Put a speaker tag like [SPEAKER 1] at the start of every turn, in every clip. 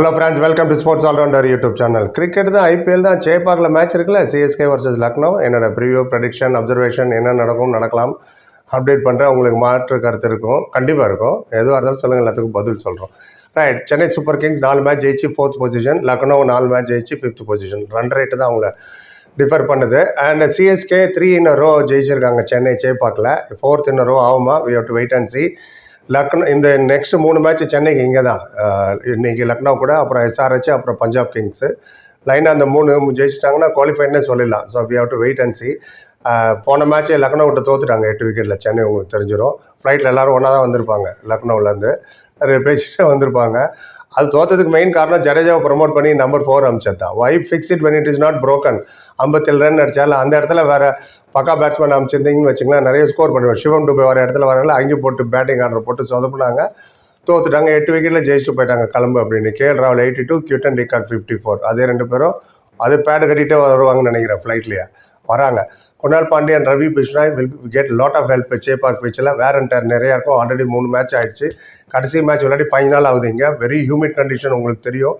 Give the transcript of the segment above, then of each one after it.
[SPEAKER 1] Hello friends welcome to sports allrounder YouTube channel cricket தான் IPL தான் சேப்பாக்கில் match இருக்குல்ல? சிஎஸ்கே வர்சஸ் லக்னோ என்னோட ப்ரிவியூ ப்ரெடிக்ஷன் அப்சர்வேஷன் என்ன நடக்கும் நடக்கலாம் அப்டேட் பண்ணுறேன் உங்களுக்கு மாற்று கருத்து இருக்கும். கண்டிப்பாக இருக்கும். எதுவாக இருந்தாலும் சொல்லுங்கள் எல்லாத்துக்கும் பதில் சொல்கிறோம் ரைட் சென்னை சூப்பர் கிங்ஸ் நாலு மேட்ச் ஜெயிச்சு ஃபோர்த் பொசிஷன் லக்னோ நாலு மேட்ச் ஜெயிச்சு ஃபிஃப்த் பொசிஷன் ரன் ரேட்டு தான் அவங்கள டிஃபர் பண்ணுது. And CSK three in row ஜெயிச்சிருக்காங்க சென்னை சேப்பாக்கில். ஃபோர்த் இன் ரோ ஆகுமா? We have to wait and see Lucknow இந்த நெக்ஸ்ட் மூணு மேட்ச் சென்னைக்கு இங்கே தான் இன்றைக்கி லக்னோ கூட அப்புறம் எஸ்ஆர்ஹெச் அப்புறம் பஞ்சாப் கிங்ஸு. லைனாக அந்த மூணு ஜெயிச்சிட்டாங்கன்னா குவாலிஃபைட்னே சொல்லிடலாம். So we have to wait and see போன மேட்ச்சே லக்னோ விட்டு தோத்துட்டாங்க எட்டு விக்கெட்டில் சென்னை உங்களுக்கு தெரிஞ்சிடும் ஃப்ளைட்டில் எல்லாரும் ஒன்றா தான் வந்திருப்பாங்க லக்னோவிலேருந்து நிறைய பேசிட்டு வந்திருப்பாங்க. அது தோத்ததுக்கு மெயின் காரணம் ஜடேஜாவை ப்ரொமோட் பண்ணி நம்பர் ஃபோர் அமிச்சது தான் fix it when it is not broken ஐம்பத்தேழு ரன் அடித்தால அந்த இடத்துல வேறு பக்கா பேட்ஸ்மேன் அமிச்சிருந்தீங்கன்னு வச்சுங்களேன் நிறைய ஸ்கோர் பண்ணுவேன் சிவம் டூபே வர இடத்துல வரல அங்கே போட்டு பேட்டிங் ஆர்டர் போட்டு சொதப்புனாங்க. தோத்துட்டாங்க எட்டு விக்கெட்டில் ஜெயிச்சுட்டு போயிட்டாங்க கிளம்பு அப்படின்னு. KL Rahul eighty two Quinton de Kock fifty four அதே ரெண்டு பேரும் அது பேடு கட்டிகிட்டே வருவாங்கன்னு நினைக்கிறேன் ஃப்ளைட்லேயே வராங்க. Krunal Pandya Ravi Bishnoi will get lot of help Chepauk பிச்சில் வேர் அண்ட் டர் நிறையா இருக்கும். ஆல்ரெடி மூணு மேட்ச் ஆகிடுச்சு கடைசி மேட்ச் விளையாடி பதினஞ்சு நாள் ஆகுது இங்கே. வெரி ஹியூமிட் கண்டிஷன் உங்களுக்கு தெரியும்.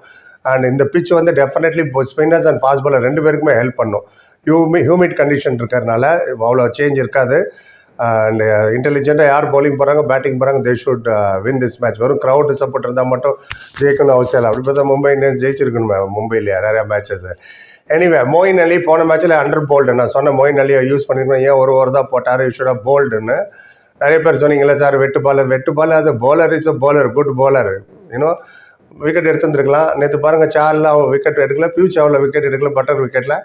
[SPEAKER 1] அண்ட் இந்த பிச் வந்து definitely spinners and fast bowler ரெண்டு பேருக்குமே ஹெல்ப் பண்ணும். ஹியூமி ஹியூமிட் கண்டிஷன் இருக்கிறதுனால அவ்வளோ சேஞ்ச் இருக்காது. அண்ட் இன்டெலிஜென்ட்டாக uh, யார் பவுலிங் போகிறாங்க பேட்டிங் போகிறாங்க they should win this match வெறும் க்ரௌட் சப்போர்ட் இருந்தால் மட்டும் ஜெயிக்கணும் அவசியம் இல்லை. அப்படி பார்த்தா மும்பை இந்தியன்ஸ் ஜெயிச்சிருக்கணுமே மும்பையிலேயே? நிறையா மேட்சஸ் எனிவே மோயின் அலி போன மேட்ச்சில் அண்டர் போல்டு நான் சொன்ன மோயின் அலியை யூஸ் பண்ணியிருக்கேன் ஏன் ஒரு ஓவர் தான் போட்டார்? யூஷோட போல்டுன்னு நிறைய பேர் சொன்னீங்களே சார் வெட்டு பாலர் வெட்டு பாலர் அது bowler is a bowler good bowler you know wicket எடுத்துருந்துருக்கலாம். நேற்று பாருங்கள் சார்லாம் விக்கெட் எடுக்கல பியூ அவ்வளோ விக்கெட் எடுக்கல பட்டர் விக்கெட்டில்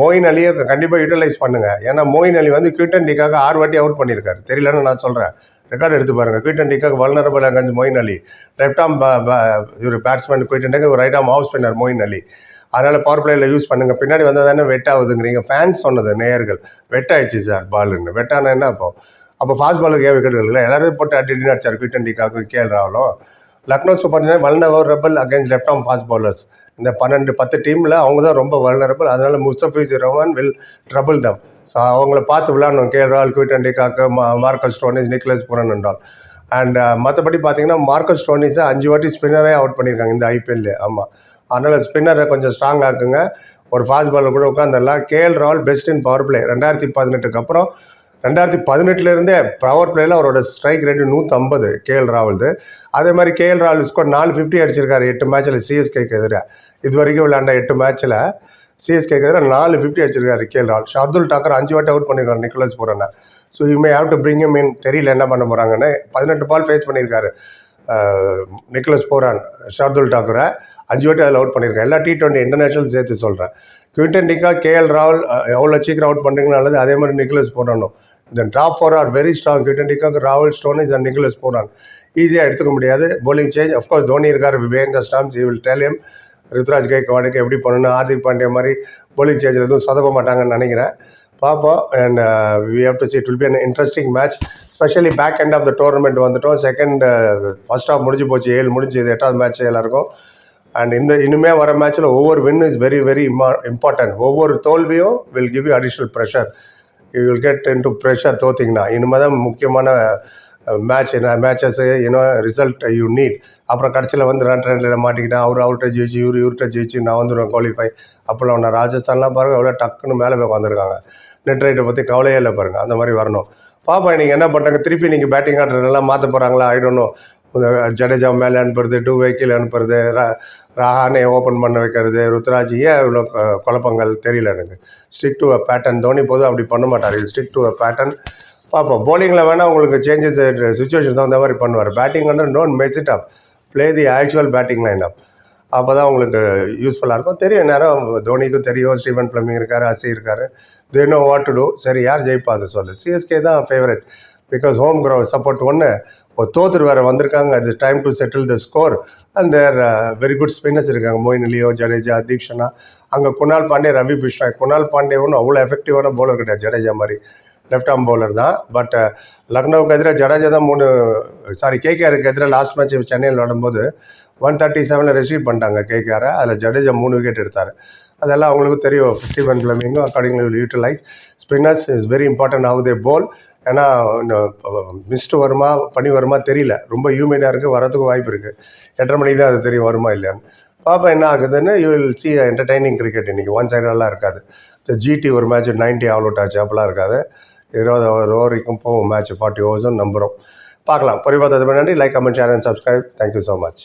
[SPEAKER 1] மோயின் அலியை கண்டிப்பாக யூட்டிலைஸ் பண்ணுங்க. ஏன்னா மோயின் அலி வந்து குவிட்டன் டிக்காக ஆறு வாட்டி அவுட் பண்ணியிருக்காரு தெரியலன்னு நான் சொல்கிறேன் ரெக்கார்டு எடுத்து பாருங்கள் Quinton de Kock vulnerable against Moeen Ali. Left arm இவர் பேட்ஸ்மேன் குயிட்டன் டிக்காக ஒரு ரைட் ஆம் ஆஃப் ஸ்பின்னர் மோயின் அலி. அதனால் பவர் பிளேயில் யூஸ் பண்ணுங்கள் பின்னாடி வந்தால் தானே வெட் ஆகுதுங்கிறீங்க. ஃபேன்ஸ் சொன்னது நேயர்கள். வெட் ஆயிடுச்சு சார் பாலுன்னு வெட்டானா என்ன அப்போ? அப்போ ஃபாஸ்ட் பாலுக்கு ஏன் விக்கெட் இல்லை எல்லாரும் போட்டு அடி அடிச்சார் Quinton de Kock ராவலும். Lucknow super giants vulnerable against left arm fast bowlers இந்த பன்னெண்டு பத்து டீமில் அவங்க தான் ரொம்ப வல்னரபிள் அதனால் Mustafiz Rahman will trouble them so அவங்கள பார்த்து விளாடணும் கே. ரால் குவிட்டன் டிகாக்கு மா மார்க்கஸ் ஸ்டோனிஸ் நிக்லஸ் புரன் என்றால். அண்ட் மற்றபடி பார்த்தீங்கன்னா மார்க்கஸ் ஸ்டோனிஸை அஞ்சு வாட்டி ஸ்பின்னரே அவுட் பண்ணியிருக்காங்க இந்த ஐபிஎல்ல ஆமாம் அதனால் ஸ்பின்னரை கொஞ்சம் ஸ்ட்ராங் ஆக்குங்க. ஒரு ஃபாஸ்ட் பாலர் கூட உட்காந்துடலாம் KL Rahul best in power play ரெண்டாயிரத்தி பதினெட்டுக்கு அப்புறம் ரெண்டாயிரத்தி பதினெட்டுலேருந்தே பவர் பிளேயில் அவரோட ஸ்ட்ரைக் ரேட்டு நூற்றம்பது கேஎல் ராவல்து அதே மாதிரி கேஎல் ராவல் ஸ்கோர் நாலு ஃபிஃப்டி அடிச்சிருக்காரு எட்டு மேட்ச்சில் சிஎஸ்கேக்கு எதிராக இது வரைக்கும் விளையாண்ட எட்டு மேட்ச்சில் சிஎஸ்கேக்கு எதிராக நாலு ஃபிஃப்டி அடிச்சிருக்காரு கேஎல் ராவல் ஷார்துல் டாக்கர் அஞ்சு வாட்டி அவுட் பண்ணியிருக்காரு Nicholas பூரனை. So you have to bring மீன் தெரியல என்ன பண்ண போகிறாங்கன்னு பதினெட்டு பால் ஃபேஸ் பண்ணியிருக்காரு நிக்கலஸ் போரான் ஷார்துல் டாக்குரை அஞ்சு வாட்டி அதில் அவுட் பண்ணியிருக்கேன் எல்லா டி டுவெண்ட்டி இன்டர்நேஷனல் சேர்த்து சொல்கிறேன் குவிண்டன் டிக்கா கேஎல் ராவல் எவ்வளோ சீக்கிரம் அவுட் பண்ணுறீங்களோ அல்லது அதே மாதிரி நிக்கலஸ் போரானும். இந்த top four are very strong Quinton de Kock Rahul Stoinis and Nicholas Pooran. ஈஸியாக எடுத்துக்க முடியாது. Bowling change of course Dhoni இருக்கார். விவேந்த ஸ்டாம்ஸ் ஈ வில் டேலியம் ருத்ராஜ் கேக்வாடுக்கு எப்படி பண்ணணும் ஹார்திக் பாண்டியா மாதிரி போலிங் சேஞ்சில் எதுவும் சொதப்ப மாட்டாங்கன்னு நினைக்கிறேன். பார்ப்போம் and we have to see it will be an interesting match especially back end of the tournament வந்துட்டோம். செகண்ட் ஃபர்ஸ்ட் ஆஃப் முடிஞ்சு போச்சு. ஏழு முடிஞ்சு இது எட்டாவது மேட்ச் எல்லாருக்கும். அண்ட் இந்த இனிமே வர மேட்ச்சில் ஒவ்வொரு வின் இஸ் வெரி வெரி இம்மா இம்பார்ட்டன்ட் ஒவ்வொரு தோல்வியும் will give you additional pressure you will get in to pressure தோத்திங்கன்னா இனிமேல் தான் முக்கியமான மேட்ச் என்ன matches you know result you need அப்புறம் கடைசியில் வந்து ரன் ரன்னில் மாட்டிக்கிட்டேன். அவர் அவர்கிட்ட ஜெயிச்சு இவர் இவர்கிட்ட ஜெயிச்சு நான் வந்துடுவேன் குவாலிஃபை அப்போல்லாம் நான் ராஜஸ்தான்லாம் பாருங்கள் எவ்வளோ டக்குன்னு மேலே போய் வந்திருக்காங்க நெட் ரைட்டை பற்றி கவலையே இல்லை பாருங்கள் அந்த மாதிரி வரணும். பாப்பா நீங்கள் என்ன பண்ணுறாங்க திருப்பி நீங்கள் பேட்டிங் ஆடுறதெல்லாம் மாற்ற போகிறாங்களா ஆயிடணும் ஜடேஜா மேலே அனுப்புறது டூ வெஹிக்கிள் அனுப்புறது ரா ஓப்பன் பண்ண வைக்கிறது ருத்ராஜ் ஏன் இவ்வளோ குழப்பங்கள் தெரியல எனக்கு. Stick to a pattern Dhoni போதும் அப்படி பண்ண மாட்டார். ஸ்டிக் டு அ பேட்டர்ன் பார்ப்போம் போலிங்கில் வேணால் உங்களுக்கு சேஞ்சஸ் சுச்சுவேஷன் uh, தகுந்த மாதிரி பண்ணுவார். பேட்டிங் வந்து don't mess it up play the actual batting line up அப்போ தான் உங்களுக்கு யூஸ்ஃபுல்லாக இருக்கும். தெரியும் நேரம் தோனிக்கும் தெரியும். ஸ்டீவன் பிளமிங் இருக்கார் அசி இருக்கார். They know what to do சரி யார் ஜெயிப்பா அதை சொல்லு. சிஎஸ்கே தான் favourite because home crowd support ஒன்று தோத்துட்டு வேறு வந்திருக்காங்க. அது time to settle the score and they're very good spinners இருக்காங்க. மோயின் லியோ ஜடேஜா தீக்ஷனா. அங்கே குணால் பாண்டே ரவி பிஷ்ணா குணால் பாண்டே ஒன்றும் அவ்வளோ எஃபெக்டிவான bowler கிடையாது. ஜடேஜா மாதிரி. லெஃப்ட் ஆம் பவுலர் தான். பட் uh, லக்னோவுக்கு எதிராக ஜடேஜா தான் மூணு சாரி கேகேஆருக்கு எதிராக லாஸ்ட் மேட்ச் சென்னையில் நடும்போது ஒன் தேர்ட்டி செவனில் ரிசீவ் பண்ணிட்டாங்க கேகேஆரை அதில் ஜடேஜா மூணு விக்கெட் எடுத்தார். அதெல்லாம் அவங்களுக்கு தெரியும். Stephen பிளமிங்கும் accordingly will utilise spinners is very important ஆகுது போல் ஏன்னா மிஸ்ட் uh, வருமா பனி வருமா தெரியல. ரொம்ப ஹியூமிடாக இருக்குது வரதுக்கு வாய்ப்பு இருக்குது எட்டரை மணிக்கு தான் அது தெரியும் வருமா இல்லையான்னு. பாப்பா என்ன ஆகுதுன்னு you will see entertaining cricket இன்றைக்கி ஒன் சைடெல்லாம் இருக்காது. இந்த ஜிடி ஒரு மேட்ச் நைன்ட்டி ஆல் அவுட் ஆச்சு அப்படிலாம் இருக்காது. இருபது ஓவர் வரைக்கும் போகும். மேட்ச் ஃபார்ட்டி ஓவர்ஸும் நம்புகிறோம் பார்க்கலாம். பொறி பண்ணி like comment share and subscribe thank you so much